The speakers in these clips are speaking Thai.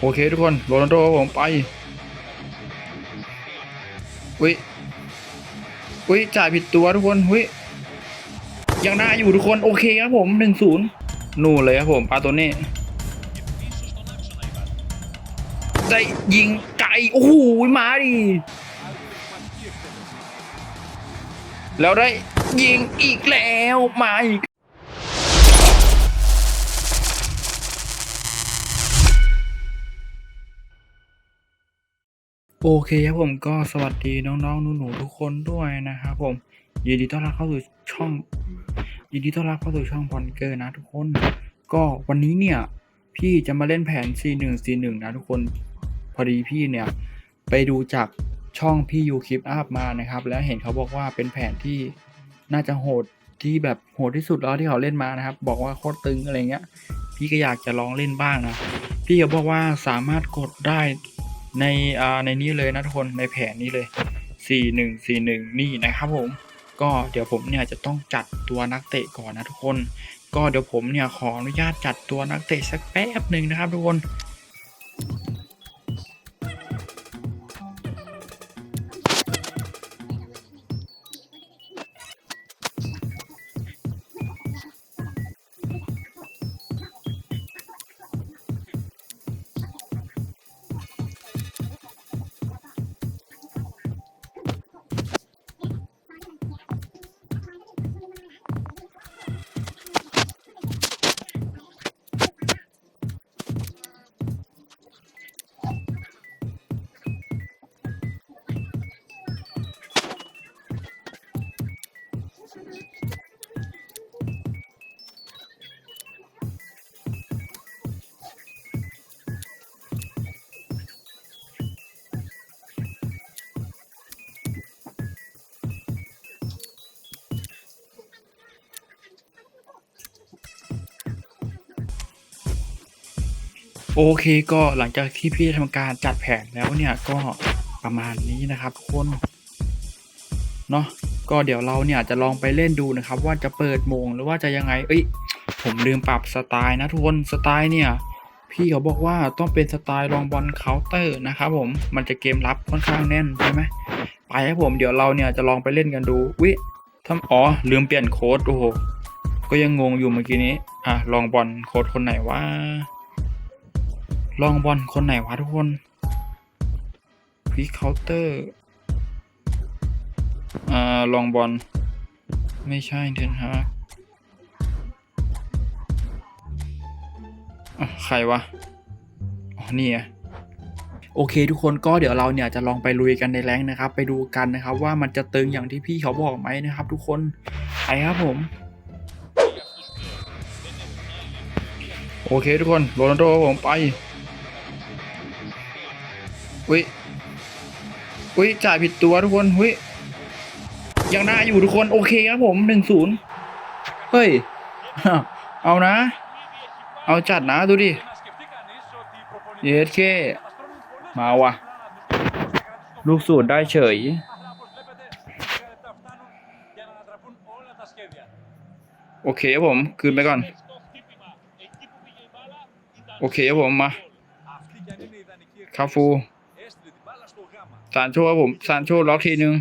โอเคทุกคนโรนัลโดครับผมไปอุ้ยอุ้ยจ่ายผิดตัวทุกคนอุ้ยยังน่าอยู่ทุกคนโอเคครับผมหนึ่งศูนย์นู่นเลยครับผมปาตัวนี้ได้ยิงไก่โอ้โหมาดิแล้วได้ยิงอีกแล้วมาอีก โอเคครับผมก็สวัสดีน้องๆหนูๆทุกคนด้วยนะครับผมยินดีต้อนรับเข้าสู่ช่องยินดีต้อนรับเข้าสู่ช่องบอลเกอร์นะทุกคน ก็วันนี้เนี่ย พี่จะมาเล่นแผน C1 C1 นะทุกคนพอดีพี่เนี่ย ไปดูจากช่องพี่ยูคลิปอัพมานะครับ แล้วเห็นเขาบอกว่าเป็นแผนที่น่าจะโหดที่แบบโหดที่สุดแล้วที่เขาเล่นมานะครับ บอกว่าโคตรตึงอะไรเงี้ย พี่ก็อยากจะลองเล่นบ้างนะพี่เขาบอกว่าสามารถกดได้ ในอ่าในนี้เลยนะทุกคนในแผนนี้เลย 4 1 4 1 นี่นะครับผม ก็เดี๋ยวผมเนี่ยจะต้องจัดตัวนักเตะก่อนนะทุกคน ก็เดี๋ยวผมเนี่ยขออนุญาตจัดตัวนักเตะสักแป๊บหนึ่งนะครับทุกคน โอเคก็หลังจากที่พี่ทำการจัดแผนแล้วเนี่ยก็ประมาณนี้นะครับทุกคนเนาะก็เดี๋ยวเราเนี่ยจะลองไปเล่นดูนะครับ ว่าจะเปิดโมงหรือว่าจะยังไง เอ้ย ผมลืมปรับสไตล์นะทุกคนสไตล์เนี่ยพี่เขาบอกว่าต้องเป็นสไตล์ลองบอลเคาน์เตอร์นะครับผมมันจะเกมรับค่อนข้างแน่นใช่ไหมไปครับผมเดี๋ยวเราเนี่ยจะลองไปเล่นกันดูวิทำอ๋อลืมเปลี่ยนโค้ดโอ้โหก็ยังงงอยู่เมื่อกี้นี้อะลองบอลโค้ดคนไหนว่า ลองบอลคนไหนวะทุกคนพีเคาน์เตอร์อ่าลองบอลไม่ใช่เทนฮากอะใครวะ อ๋อ นี่ไงโอเคทุกคนก็เดี๋ยวเราเนี่ยจะลองไปลุยกันในแรงนะครับ ไปดูกันนะครับว่ามันจะตึงอย่างที่พี่เขาบอกไหมนะครับ ทุกคนไปครับผม โอเคทุกคนโรนัลโดผมไป อุ้ยอุ้ยจ่ายผิดตัวทุกคนอุ้ยยังน่าอยู่ทุกคนโอเคครับผมหนึ่งศูนย์เฮ้ย เอานะ เอาจัดนะดูดิเยสเคมาวะลูกสูตรได้เฉย โอเคครับผม คืนไปก่อน โอเคครับผมมาคาฟู ซานโชครับผมซานโชล็อกทีนึง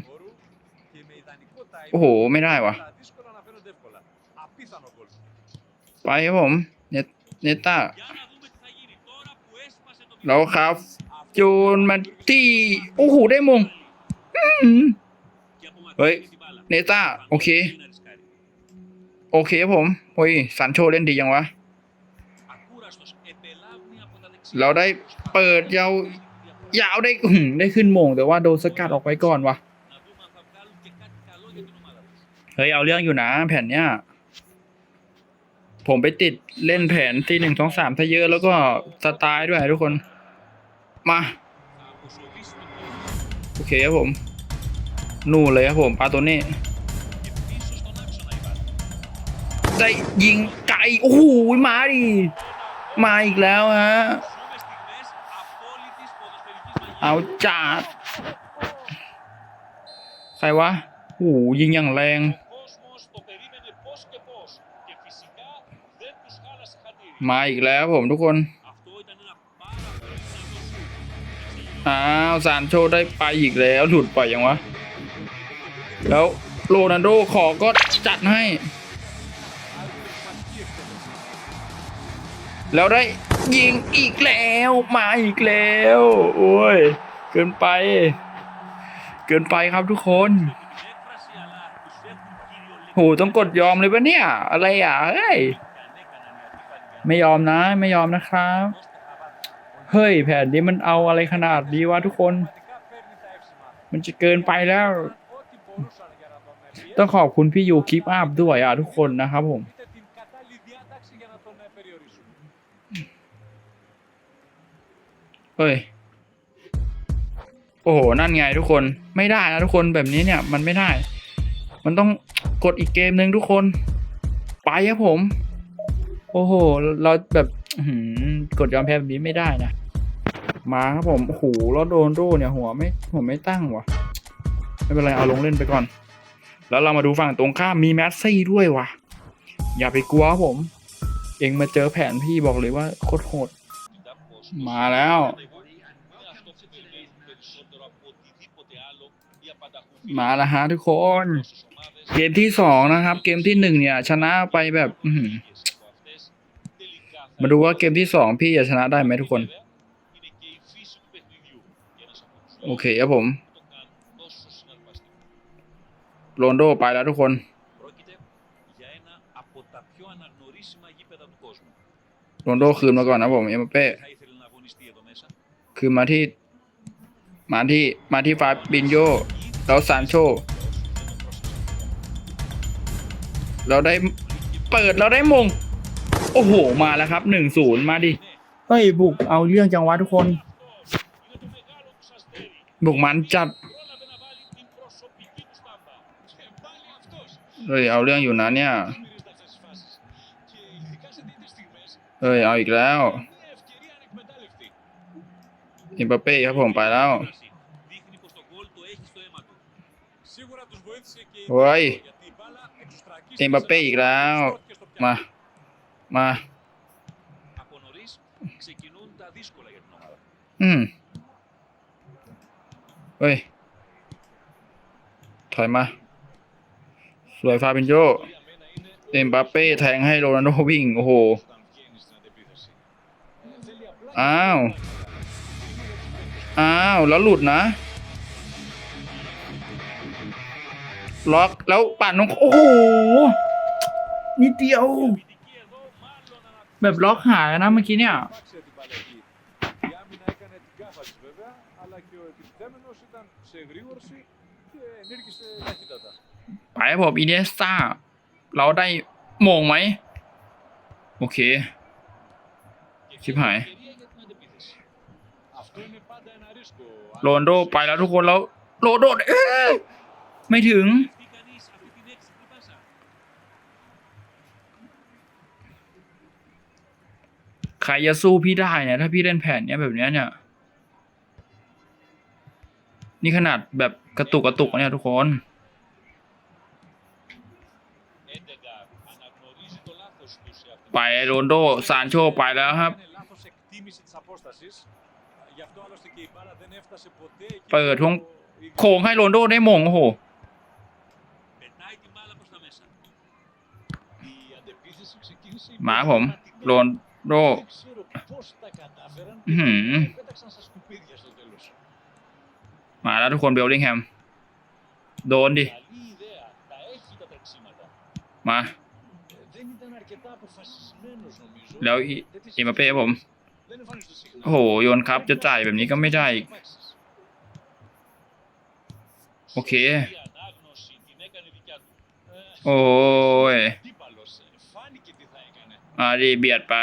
โอ้โห ไม่ได้วะไปครับผม เนเนต้าแล้วครับจูนมันที่โอ้โห ได้มงเฮ้ย เนต้า โอเค โอเคครับผมโอ้ยซานโชเล่นดียังวะ เราได้เปิดยาว ยาวได้ได้ขึ้นโมง แต่ว่าโดนสกัดออกไปก่อนวะเฮ้ยเอาเรื่องอยู่นะแผ่นเนี้ยผมไปติดเล่นแผนที่หนึ่งสองสามถ้าเยอะแล้วก็สไตล์ด้วยทุกคน มา โอเคครับผม นู่นเลยครับผมปาตัวนี้ ได้ยิงไก่โอ้โหมาดิ มาอีกแล้วฮะ เอาจัดใครวะโอ้ยิงอย่างแรง มาอีกแล้วผมทุกคนอ้าวซานโชได้ไปอีกแล้วหลุดไปยังวะ แล้วโรนัลโดขอก็จัดให้ แล้วได้ ยิงอีกแล้วมาอีกแล้วโอ้ยเกินไป เกินไปครับทุกคนโหต้องกดยอมเลยปะเนี่ย อะไรอะเฮ้ยไม่ยอมนะ ไม่ยอมนะครับ เฮ้ยแผนนี้มันเอาอะไรขนาดนี้วะทุกคน มันจะเกินไปแล้ว ต้องขอบคุณพี่ยูคลิปอัพด้วยอะทุกคนนะครับผม เฮ้ย โอ้โห นั่นไงทุกคน ไม่ได้นะทุกคนแบบนี้เนี่ยมันไม่ได้ มันต้องกดอีกเกมหนึ่งทุกคน ไปครับผม โอ้โห เราแบบหืกดยอมแพ้แบบนี้ไม่ได้นะ มาครับผม โอ้โหแล้วโดนโดเนี่ยหัวไม่หัวไม่ตั้งวะไม่เป็นไรเอาลงเล่นไปก่อน แล้วเรามาดูฝั่งตรงข้ามมีแมสซี่ด้วยวะอย่าไปกลัวผม เองมาเจอแผนพี่บอกเลยว่าโคตรโหด มาแล้ว มาแล้วฮะทุกคน เกมที่สองนะครับ เกมที่หนึ่งเนี่ย ชนะไปแบบมาดูว่าเกมที่สองพี่จะชนะได้ไหมทุกคน โอเคครับผมโรนโดไปแล้วทุกคนโรนโดคืนมาก่อนนะผม เอ็มเป้ คือมาที่ มาที่มาที่ฟาบินโยแล้วซานโช เราได้เปิดเราได้มง โอ้โห มาแล้วครับหนึ่งศูนย์มาดิ เฮ้ย บุกเอาเรื่องจังหวะทุกคน บุกมันจัดเฮ้ยเอาเรื่องอยู่นะเนี่ยเฮ้ยเอาอีกแล้ว เอิมบาเป้ครับผมไปแล้วเฮ้ยเอ็มบัปเป้อีกแล้ว มา มาอืมเฮ้ย ถอยมา สวยฟาบินโยเอ็มบัปเป้แทงให้โรนัลโดวิ่ง โอ้โห อ้าว อ้าวแล้วหลุดนะ ล็อกแล้วป่านนงโอ้โหนิดเดียว แบบล็อกหายนะเมื่อกี้เนี่ย ไปผมอีเดสตาเราได้มงไหม โอเค ชิบหาย โรนโดไปแล้วทุกคนแล้วโรนโดเอ๊ไม่ถึง ใครจะสู้พี่ได้เนี่ย ถ้าพี่เล่นแผนเนี้ยแบบเนี้ยเนี่ย นี่ขนาดแบบกระตุกกระตุกเนี่ยทุกคนไปโรนโดซานโชไปแล้วครับ เปิดทวงโค้งให้โรนโดได้มงโอ้โหมาผมโรนโดมาแล้วทุกคนเบลลิงแฮม โดนดิ มา แล้วอีมาเป้ผม โอ้โหโยนครับจะจ่ายแบบนี้ก็ไม่ได้อีก โอเค โอ้ยอาดีเบียดไป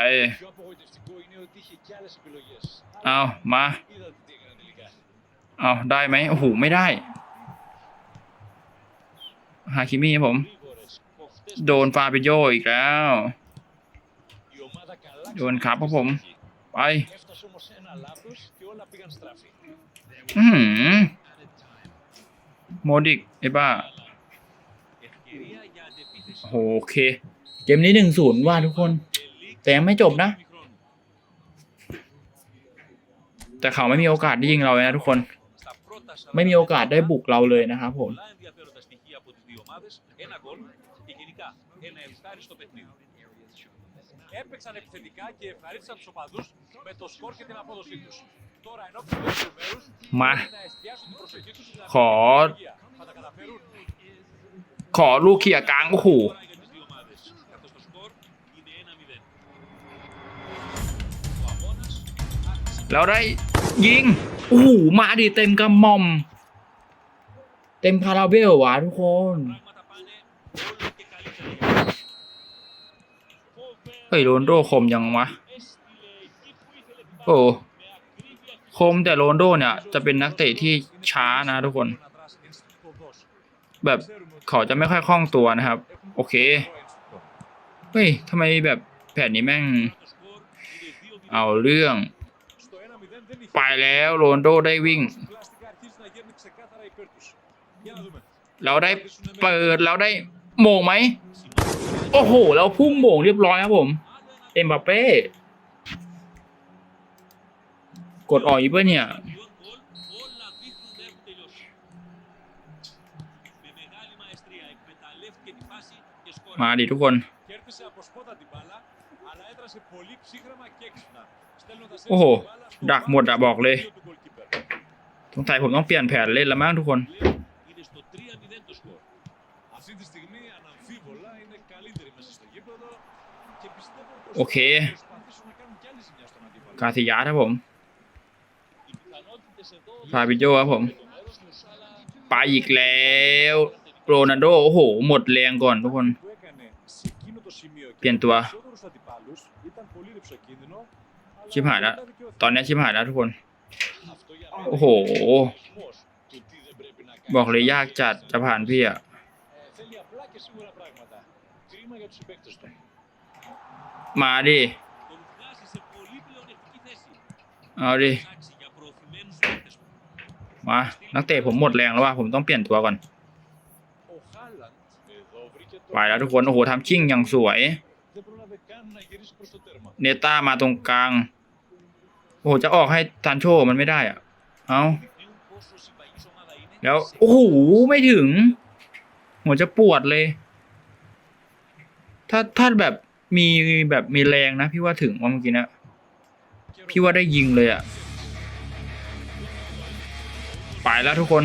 เอามา เอาได้ไหมโอ้โห ไม่ได้ ฮาคิมี่ผม โดนฟาเปโยอีกแล้ว โดนครับครับผม ไป อืมโมดิกไอ้บ้าโอเค เกมนี้หนึ่งศูนย์ว่าทุกคน แต่ไม่จบนะ แต่เขาไม่มีโอกาสได้ยิงเราเลยนะทุกคน ไม่มีโอกาสได้บุกเราเลยนะครับผม Έπαιξαν επιθετικά και ευχαρίστησαν του οπαδού με το σκορ και την απόδοσή του. Τώρα ενώπιον του δεύτερου μέρου Μα. να εστιάσουν την προσοχή του στην Χω- δημιουργία. Θα τα καταφέρουν. ขอลูกเขี่ยกลางโอ้โห Τώρα για τι δύο ομάδε. Καθώ το σκορ είναι 1-0. Ο αγώνα άρχισε แล้วได้ยิงโอ้โหมาดิเต็มกำมอม เต็มคาราเบลวะทุกคน ฮ้ยโรนโดคมยังวะ โอ้คมแต่โรนโดเนี่ย จะเป็นนักเตะที่ช้านะทุกคน แบบเขาจะไม่ค่อยคล่องตัวนะครับ โอเค เฮ้ยทำไมแบบแผนนี้แม่ง เอาเรื่อง ไปแล้วโรนโดได้วิ่ง เราได้เปิดเราได้โมงไหม โอ้โห แล้วพุ่งโบ่งเรียบร้อยครับผม เอ็มบัปเป้ กดออกอีกเเนี่ย มาดิทุกคน โอ้โห ดักหมดอะบอกเลย สงสัยผมต้องเปลี่ยนแผนเล่นละมั้งทุกคน โอเค กาธิยาครับผมฟาบิโยครับผม ไปอีกแล้วโรนัลโดโอ้โห หมดแรงก่อนทุกคน เปลี่ยนตัว ชิบหายแล้ว ตอนนี้ชิบหายแล้วทุกคน โอ้โห บอกเลยยากจัดจะผ่านพี่อะ มาดิเอาดิมานักเตะผมหมดแรงแล้วว่าผมต้องเปลี่ยนตัวก่อนไปแล้วทุกคนโอ้โหทำชิ่งอย่างสวย เนต้ามาตรงกลาง โอ้โหจะออกให้ทันโชมันไม่ได้อะเอาแล้วโอ้โหไม่ถึงหัวจะปวดเลย ถ้าถ้าแบบ มีแบบมีแรงนะ พี่ว่าถึงว่าเมื่อกี้นะ พี่ว่าได้ยิงเลยอะไปแล้วทุกคน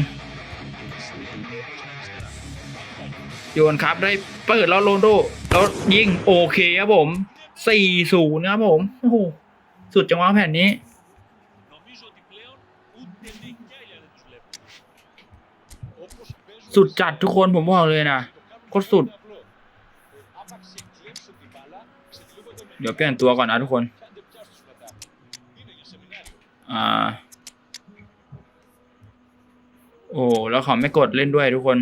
โยนครับได้เปิดแล้วโรนโดแล้วยิงโอเคครับผมสี่ศูนย์ครับผม โอ้โห สุดจังหวะแผ่นนี้ สุดจัดทุกคนผมบอกเลยนะโคตรสุด เดี๋ยวเปลี่ยนตัวก่อนนะทุกคน อ่า โอ้ แล้วเขาไม่กดเล่นด้วยทุกคน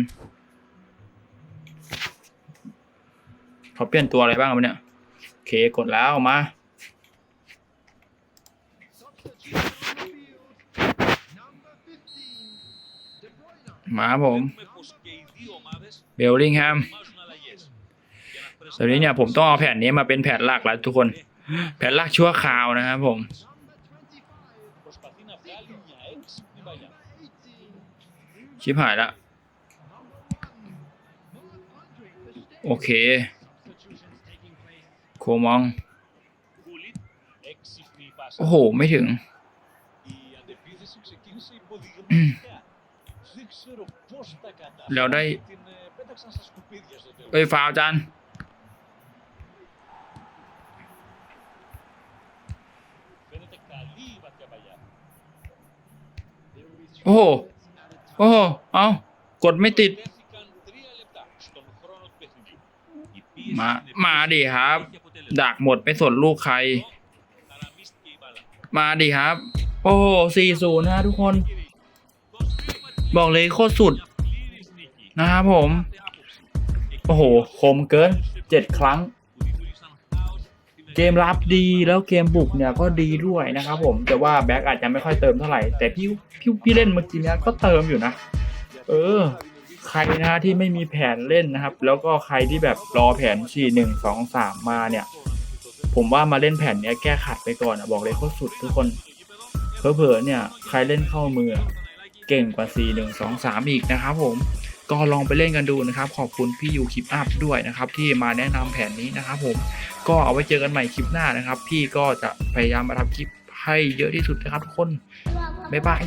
เขาเปลี่ยนตัวอะไรบ้างเนี่ย โอเค กดแล้วมา มาผม เบลลิงแฮม ตอนนี้เนี่ยผมต้องเอาแผ่นนี้มาเป็นแผ่นหลักแล้วทุกคน แผ่นหลักชั่วคราวนะครับผมชิบหายละโอเค โคมอง โอ้โห ไม่ถึงแล้วได้ เอ้ยฟาวจัน โอ้โห โอ้โห เอากดไม่ติด มา มาดิครับ ดักหมดไปสนลูกใคร มาดิครับ โอ้โหสี่ศูนย์นะทุกคน บอกเลยโคตรสุด นะครับผม โอ้โห คมเกินเจ็ดครั้ง เกมรับดีแล้วเกมบุกเนี่ยก็ดีด้วยนะครับผมแต่ว่าแบ็กอาจจะไม่ค่อยเติมเท่าไหร่ แต่พี่พี่พี่เล่นเมื่อกี้เนี้ยก็เติมอยู่นะ เออ ใครนะที่ไม่มีแผนเล่นนะครับ แล้วก็ใครที่แบบรอแผน4 1 2 3มมาเนี่ย ผมว่ามาเล่นแผนเนี้ยแก้ขัดไปก่อนอะบอกเลยโคตรสุดทุกคนเผลอๆเนี่ย ใครเล่นเข้ามือ เก่งกว่า4 1 2 3 อีกนะครับผม ก็ลองไปเล่นกันดูนะครับ ขอบคุณพี่ยูคลิปอัพด้วยนะครับ ที่มาแนะนำแผนนี้นะครับ ผมก็เอาไว้เจอกันใหม่คลิปหน้านะครับ พี่ก็จะพยายามมาทำคลิปให้เยอะที่สุดนะครับทุกคนบ๊ายบาย